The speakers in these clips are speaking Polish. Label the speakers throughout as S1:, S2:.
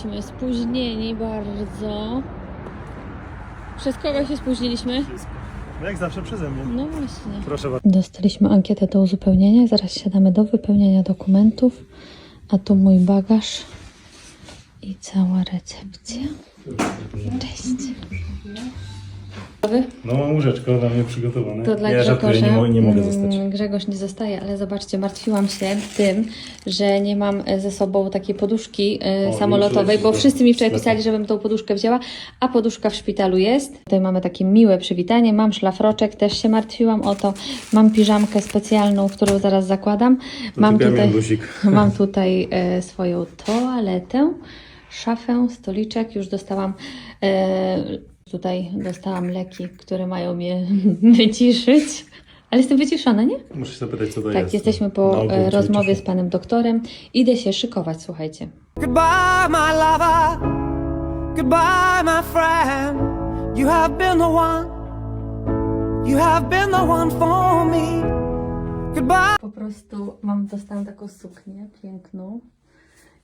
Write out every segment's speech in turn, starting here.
S1: Jesteśmy spóźnieni bardzo. Przez kogo się spóźniliśmy?
S2: No jak zawsze przeze mnie.
S1: No właśnie.
S2: Proszę bardzo.
S1: Dostaliśmy ankietę do uzupełnienia. Zaraz siadamy do wypełniania dokumentów. A tu mój bagaż i cała recepcja. Cześć.
S2: No mam łóżeczko dla mnie przygotowane.
S1: To dla
S2: ja żartuję,
S1: Grzegorza.
S2: nie, mo- nie mogę zostać.
S1: Mm, Grzegorz nie zostaje, ale zobaczcie, martwiłam się tym, że nie mam e, ze sobą takiej poduszki e,
S2: O,
S1: samolotowej,
S2: już
S1: bo wszyscy mi wczoraj pisali, żebym tą poduszkę wzięła, a poduszka w szpitalu jest. Tutaj mamy takie miłe przywitanie, mam szlafroczek, też się martwiłam o to. Mam piżamkę specjalną, którą zaraz zakładam. Mam tutaj, mam tutaj e, swoją toaletę, szafę, stoliczek, już dostałam e, Tutaj dostałam leki, które mają mnie wyciszyć. Ale jestem wyciszona, nie?
S2: Muszę się zapytać, co to
S1: Tak,
S2: jest.
S1: jesteśmy po e, rozmowie z panem doktorem. Idę się szykować, słuchajcie.
S3: Goodbye, my lover. Goodbye, my friend. You have been the one. You have been the one for me. Goodbye.
S1: Po prostu mam, dostałam taką suknię piękną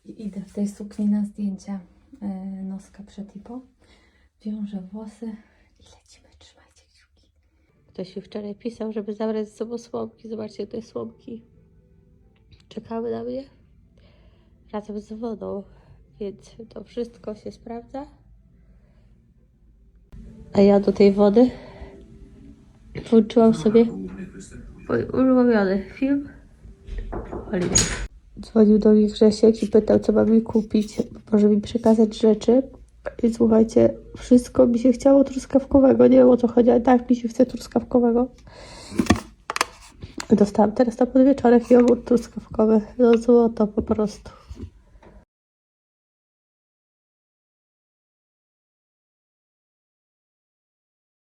S1: i idę w tej sukni na zdjęcia e, noska przetipo. Wiążę włosy i lecimy. Trzymajcie kciuki. Ktoś mi wczoraj pisał, żeby zabrać ze sobą słomki. Zobaczcie, te słomki czekały na mnie razem z wodą, więc to wszystko się sprawdza. A ja do tej wody włączyłam sobie mój ulubiony film Holiday. Dzwonił do mnie Grzesiek i pytał, co mam mi kupić. Może mi przekazać rzeczy. I słuchajcie, wszystko mi się chciało truskawkowego. Nie wiem o co chodzi, ale tak mi się chce truskawkowego. Dostałam teraz na podwieczorek jogurt truskawkowy. No złoto po prostu.